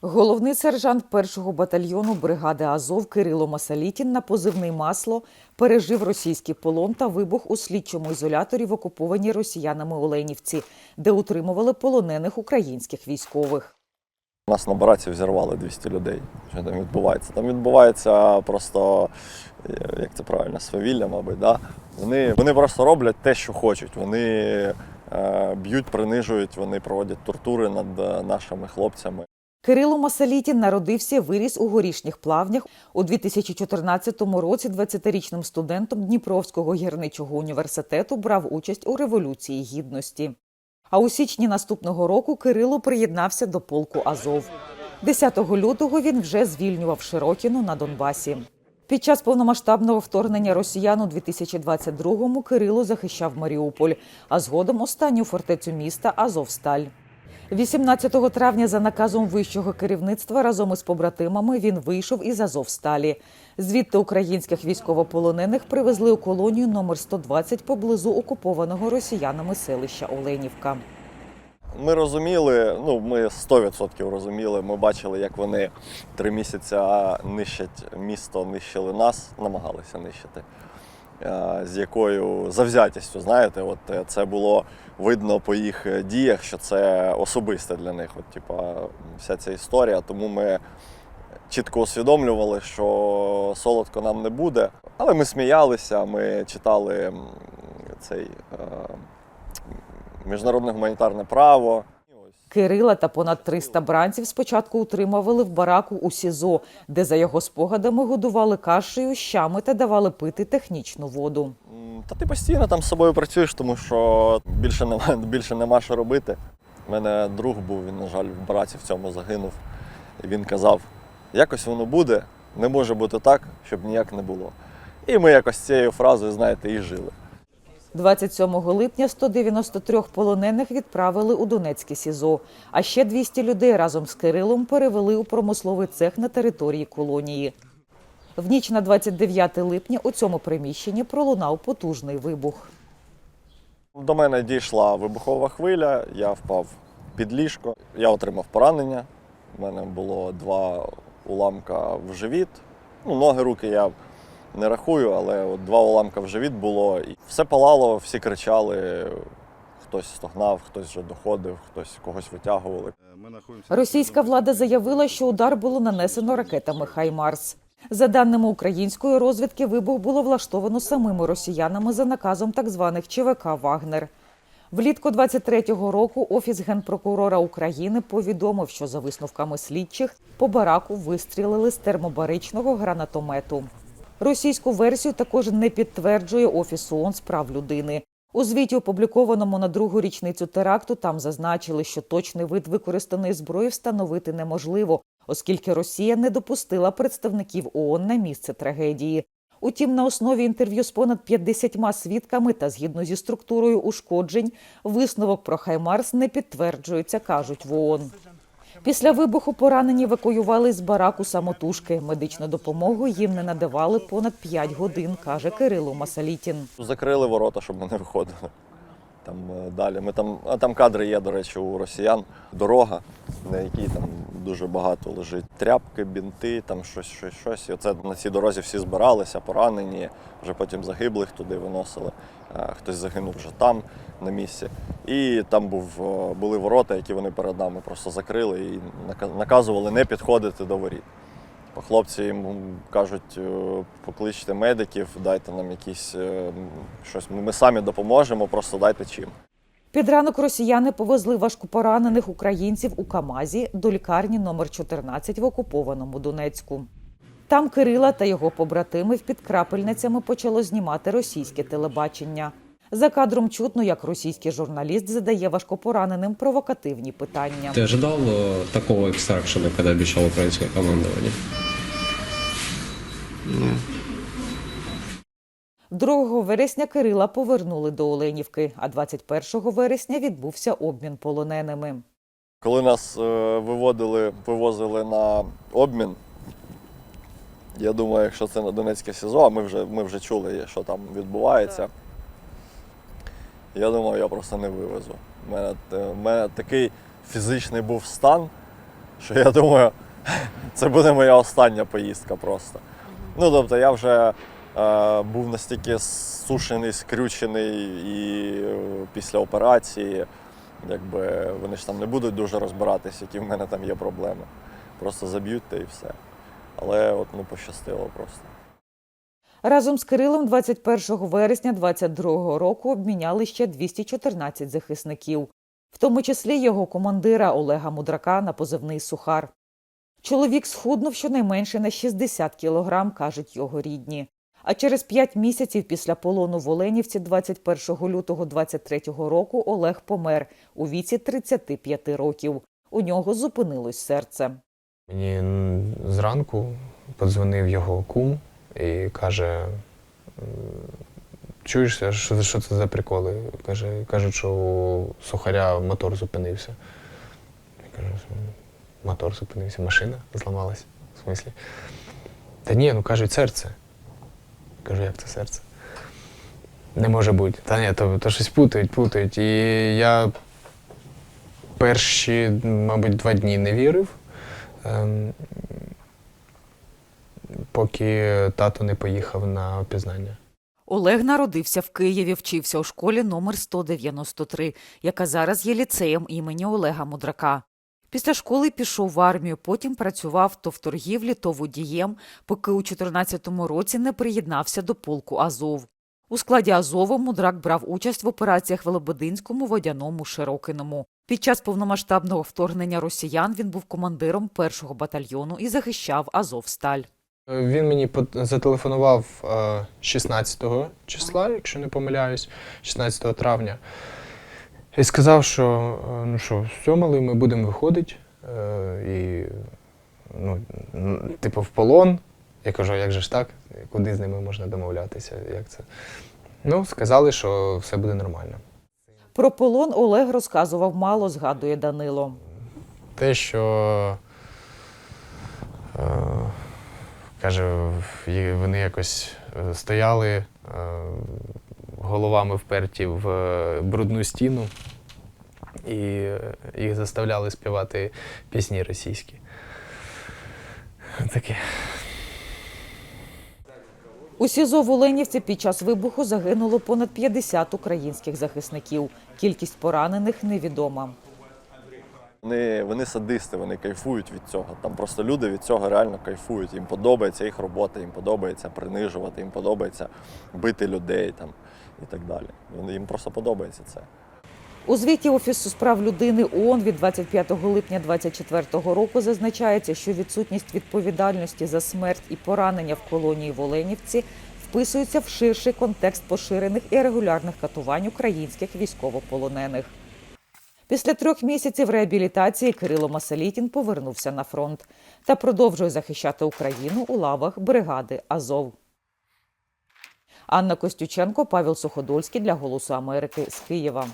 Головний сержант першого батальйону бригади Азов Кирило Масалітін на позивний масло пережив російський полон та вибух у слідчому ізоляторі в окупованій росіянами Оленівці, де утримували полонених українських військових. Нас на бараці взірвали 200 людей. Що там відбувається? Там відбувається просто, е, як це правильно, свавілля, мабуть. Да? Вони, вони просто роблять те, що хочуть. Вони е, б'ють, принижують, вони проводять тортури над е, нашими хлопцями. Кирило Масалітін народився і виріс у горішніх плавнях. У 2014 році 20-річним студентом Дніпровського гірничого університету брав участь у Революції Гідності. А у січні наступного року Кирило приєднався до полку Азов. 10 лютого він вже звільнював Широкіну на Донбасі. Під час повномасштабного вторгнення росіян у 2022-му Кирило захищав Маріуполь, а згодом останню фортецю міста Азовсталь. 18 травня за наказом вищого керівництва разом із побратимами він вийшов із Азовсталі. Звідти українських військовополонених привезли у колонію номер 120 поблизу окупованого росіянами селища Оленівка. Ми розуміли, ну ми 100% розуміли. Ми бачили, як вони три місяці нищать місто, нищили нас, намагалися нищити. Е, З якою завзятістю, знаєте, от е, це було видно по їх е, діях, що це особисте для них. От, типа, вся ця історія. Тому ми чітко усвідомлювали, що солодко нам не буде. Але ми сміялися, ми читали цей міжнародне гуманітарне право. Кирила та понад 300 бранців спочатку утримували в бараку у СІЗО, де за його спогадами годували кашею, щами та давали пити технічну воду. Та ти постійно там з собою працюєш, тому що більше нема, більше нема що робити. У мене друг був, він, на жаль, в браці в цьому загинув. І він казав: якось воно буде, не може бути так, щоб ніяк не було. І ми якось цією фразою, знаєте, і жили. 27 липня 193 полонених відправили у Донецьке СІЗО, а ще 200 людей разом з Кирилом перевели у промисловий цех на території колонії. В ніч на 29 липня у цьому приміщенні пролунав потужний вибух. До мене дійшла вибухова хвиля, я впав під ліжко, я отримав поранення. У мене було два уламка в живіт. Ну, ноги, руки я не рахую, але от два уламка в живіт було. І все палало, всі кричали. Хтось стогнав, хтось вже доходив, хтось когось витягували. Російська влада заявила, що удар було нанесено ракетами Хаймарс. За даними української розвідки, вибух було влаштовано самими росіянами за наказом так званих ЧВК Вагнер. Влітку 23-го року офіс генпрокурора України повідомив, що за висновками слідчих по бараку вистрілили з термобаричного гранатомету. Російську версію також не підтверджує офіс ООН з прав людини. У звіті, опублікованому на другу річницю теракту, там зазначили, що точний вид використаної зброї встановити неможливо, оскільки Росія не допустила представників ООН на місце трагедії. Утім, на основі інтерв'ю з понад 50 свідками та згідно зі структурою ушкоджень, висновок про Хаймарс не підтверджується, кажуть в ООН. Після вибуху поранені евакуювали з бараку самотужки. Медичну допомогу їм не надавали понад 5 годин, каже Кирило Масалітін. Закрили ворота, щоб ми не виходили. Там е, далі. Ми там, а там кадри є, до речі, у росіян. Дорога, на якій там дуже багато лежить тряпки, бінти, там щось, щось, щось. І оце на цій дорозі всі збиралися, поранені, вже потім загиблих туди виносили. Е, Хтось загинув вже там на місці. І там був, е, були ворота, які вони перед нами просто закрили і наказували не підходити до воріт. Бо Хлопці їм кажуть, е, покличте медиків, дайте нам якісь е, м, щось. Ми самі допоможемо, просто дайте чим. Під ранок росіяни повезли важкопоранених українців у Камазі до лікарні номер 14 в окупованому Донецьку. Там Кирила та його побратимів під крапельницями почало знімати російське телебачення. За кадром чутно, як російський журналіст задає важкопораненим провокативні питання. Ты ожидал э, такого экстракшена, когда обещал украинское командование? 2 вересня Кирила повернули до Оленівки, а 21 вересня відбувся обмін полоненими. Коли нас е, виводили, вивозили на обмін, я думаю, якщо це на Донецьке СІЗО, а ми вже, ми вже чули, що там відбувається. Я думаю, я просто не вивезу. У мене, мене такий фізичний був стан, що я думаю, це буде моя остання поїздка просто. Ну, тобто я вже е, був настільки сушений, скрючений і е, після операції, якби вони ж там не будуть дуже розбиратись, які в мене там є проблеми. Просто заб'ють та і все. Але от ну пощастило просто. Разом з Кирилом 21 вересня 22 року обміняли ще 214 захисників, в тому числі його командира Олега Мудрака на позивний Сухар. Чоловік схуднув щонайменше на 60 кілограм, кажуть його рідні. А через п'ять місяців після полону в Оленівці 21 лютого 23-го року Олег помер у віці 35 років. У нього зупинилось серце. Мені зранку подзвонив його кум і каже: м, чуєш, що, що це за приколи? Каже, кажуть, що у сухаря мотор зупинився. Я кажу, мотор зупинився, машина зламалась. В смислі? Та ні, ну кажуть, серце. Кажу, як це серце? Не може бути. Та ні, то, то щось путають, путають. І я перші, мабуть, два дні не вірив. Ем, поки тато не поїхав на опізнання. Олег народився в Києві, вчився у школі номер 193, яка зараз є ліцеєм імені Олега Мудрака. Після школи пішов в армію, потім працював то в торгівлі, то водієм, поки у 14-му році не приєднався до полку Азов. У складі Азову Мудрак брав участь в операціях в Лебединському, Водяному, Широкиному. Під час повномасштабного вторгнення росіян він був командиром першого батальйону і захищав Азовсталь. Він мені зателефонував е, 16 числа, якщо не помиляюсь, 16 травня. І сказав, що е, ну що, все, малий, ми будемо виходити. Е, і, ну, типу, в полон. Я кажу, як же ж так? Куди з ними можна домовлятися? Як це? Ну, сказали, що все буде нормально. Про полон Олег розказував мало, згадує Данило. те, що е, каже, вони якось е, стояли е, головами вперті в е, брудну стіну, і е, їх заставляли співати пісні російські. Таке. У СІЗО в Оленівці під час вибуху загинуло понад 50 українських захисників. Кількість поранених невідома. Вони, вони садисти, вони кайфують від цього. Там просто люди від цього реально кайфують. Їм подобається їх робота, їм подобається принижувати, їм подобається бити людей там і так далі. Вони- Їм просто подобається це. У звіті Офісу справ людини ООН від 25 липня 2024 року зазначається, що відсутність відповідальності за смерть і поранення в колонії в Оленівці вписується в ширший контекст поширених і регулярних катувань українських військовополонених. Після трьох місяців реабілітації Кирило Масалітін повернувся на фронт та продовжує захищати Україну у лавах бригади Азов. Анна Костюченко, Павел Суходольський для Голосу Америки з Києва.